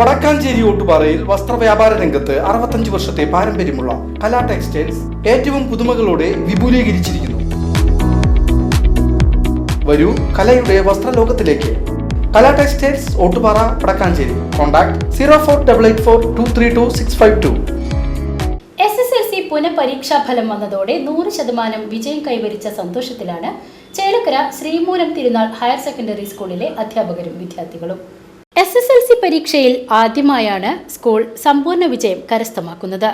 വടക്കാഞ്ചേരി ഓട്ടുപാറയിൽ വസ്ത്രവ്യാപാര രംഗത്ത് അറുപത്തഞ്ച് വർഷത്തെ പാരമ്പര്യമുള്ള കലാ ടെക്സ്റ്റൈൽസ് ഏറ്റവും പുതുമകളോടെ വിപുലീകരിച്ചിരിക്കുന്നു. വരൂ കലയുടെ വസ്ത്രലോകത്തിലേക്ക്. Kala textiles Ottupara Vadakkanchery. Contact zero four double eight four two three two six five two. S S L C പുനഃപരീക്ഷാ ഫലം വന്നതോടെ നൂറ് ശതമാനം വിജയം കൈവരിച്ച സന്തോഷത്തിലാണ് ചേലക്കര ശ്രീമൂലം തിരുനാൾ ഹയർ സെക്കൻഡറി സ്കൂളിലെ അധ്യാപകരും വിദ്യാർത്ഥികളും. എസ് എസ് എൽ സി പരീക്ഷയിൽ ആദ്യമായാണ് സ്കൂൾ സമ്പൂർണ വിജയം കരസ്ഥമാക്കുന്നത്.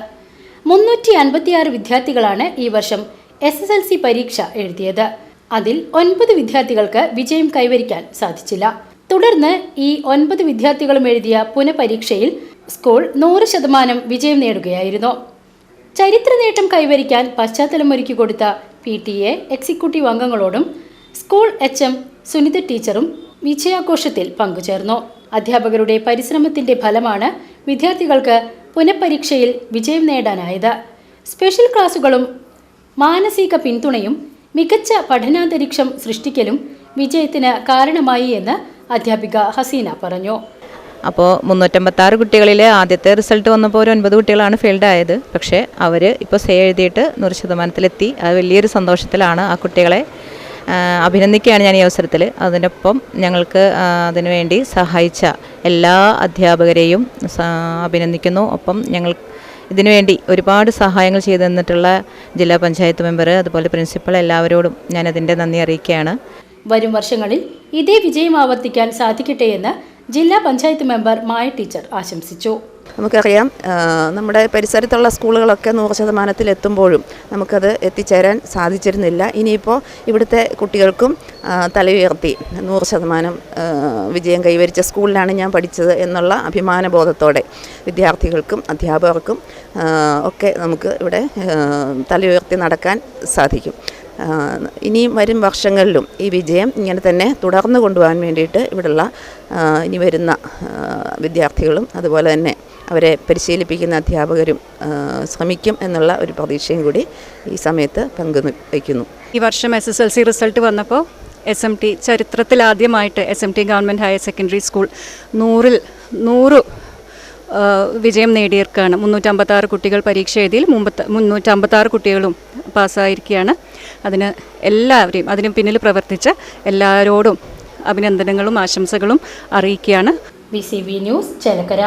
മുന്നൂറ്റി അൻപത്തിയാറ് വിദ്യാർത്ഥികളാണ് ഈ വർഷം എസ് എസ് എൽ സി പരീക്ഷ എഴുതിയത്. അതിൽ ഒൻപത് വിദ്യാർത്ഥികൾക്ക് വിജയം കൈവരിക്കാൻ സാധിച്ചില്ല. തുടർന്ന് ഈ ഒൻപത് വിദ്യാർത്ഥികളും എഴുതിയ പുനഃപരീക്ഷയിൽ സ്കൂൾ നൂറ് ശതമാനം വിജയം നേടുകയായിരുന്നു. ചരിത്ര നേട്ടം കൈവരിക്കാൻ പശ്ചാത്തലം ഒരുക്കി കൊടുത്ത പി ടി എ എക്സിക്യൂട്ടീവ് അംഗങ്ങളോടും സ്കൂൾ എച്ച് എം സുനിത ടീച്ചറും വിജയാഘോഷത്തിൽ പങ്കുചേർന്നു. അധ്യാപകരുടെ പരിശ്രമത്തിന്റെ ഫലമാണ് വിദ്യാർത്ഥികൾക്ക് പുനഃപരീക്ഷയിൽ വിജയം നേടാനായത്. സ്പെഷ്യൽ ക്ലാസുകളും മാനസിക പിന്തുണയും മികച്ച പഠനാന്തരീക്ഷം സൃഷ്ടിക്കലും വിജയത്തിന് കാരണമായി എന്ന് അധ്യാപിക ഹസീന പറഞ്ഞു. അപ്പോൾ മുന്നൂറ്റമ്പത്താറ് കുട്ടികളിൽ ആദ്യത്തെ റിസൾട്ട് വന്നപ്പോൾ ഒരു ഒൻപത് കുട്ടികളാണ് ഫെയിൽഡ് ആയത് പക്ഷേ അവർ ഇപ്പോൾ സേ എഴുതിയിട്ട് നൂറ് ശതമാനത്തിലെത്തി. അത് വലിയൊരു സന്തോഷത്തിലാണ് ആ കുട്ടികളെ അഭിനന്ദിക്കുകയാണ് ഞാൻ ഈ അവസരത്തിൽ. അതിനൊപ്പം ഞങ്ങൾക്ക് അതിനുവേണ്ടി സഹായിച്ച എല്ലാ അധ്യാപകരെയും അഭിനന്ദിക്കുന്നു. ഒപ്പം ഞങ്ങൾ ഇതിനുവേണ്ടി ഒരുപാട് സഹായങ്ങൾ ചെയ്തു തന്നിട്ടുള്ള ജില്ലാ പഞ്ചായത്ത് മെമ്പർ അതുപോലെ പ്രിൻസിപ്പൾ എല്ലാവരോടും ഞാൻ ഞാനതിന്റെ നന്ദി അറിയിക്കുകയാണ്. വരും വർഷങ്ങളിൽ ഇതേ വിജയം ആവർത്തിക്കാൻ സാധിക്കട്ടെ എന്ന് ജില്ലാ പഞ്ചായത്ത് മെമ്പർ മായ ടീച്ചർ ആശംസിച്ചു. നമുക്കറിയാം നമ്മുടെ പരിസരത്തുള്ള സ്കൂളുകളൊക്കെ നൂറ് ശതമാനത്തിൽ എത്തുമ്പോഴും നമുക്കത് എത്തിച്ചേരാൻ സാധിച്ചിരുന്നില്ല. ഇനിയിപ്പോൾ ഇവിടുത്തെ കുട്ടികൾക്കും തല ഉയർത്തി നൂറ് ശതമാനം വിജയം കൈവരിച്ച സ്കൂളിലാണ് ഞാൻ പഠിച്ചത് എന്നുള്ള അഭിമാനബോധത്തോടെ വിദ്യാർത്ഥികൾക്കും അധ്യാപകർക്കും ഒക്കെ നമുക്ക് ഇവിടെ തല ഉയർത്തി നടക്കാൻ സാധിക്കും. ഇനിയും വരും വർഷങ്ങളിലും ഈ വിജയം ഇങ്ങനെ തന്നെ തുടർന്നു കൊണ്ടുപോകാൻ വേണ്ടിയിട്ട് ഇവിടെയുള്ള ഇനി വരുന്ന വിദ്യാർത്ഥികളും അതുപോലെ തന്നെ അവരെ പരിശീലിപ്പിക്കുന്ന അധ്യാപകരും ശ്രമിക്കും എന്നുള്ള ഒരു പ്രതീക്ഷയും കൂടി ഈ സമയത്ത് പങ്കുവയ്ക്കുന്നു ഈ വർഷം S S L C result വന്നപ്പോൾ S M T ചരിത്രത്തിലാദ്യമായിട്ട് S M T government higher secondary school നൂറിൽ നൂറ് വിജയം നേടിയിരിക്കുകയാണ് മുന്നൂറ്റമ്പത്താറ് കുട്ടികൾ പരീക്ഷ എഴുതിയിൽ മുമ്പത്ത് മുന്നൂറ്റമ്പത്താറ് കുട്ടികളും പാസ്സായിരിക്കുകയാണ്. അതിന് എല്ലാവരെയും അതിന് പിന്നിൽ പ്രവർത്തിച്ച എല്ലാവരോടും അഭിനന്ദനങ്ങളും ആശംസകളും അറിയിക്കുകയാണ്. B C B news Chelakkara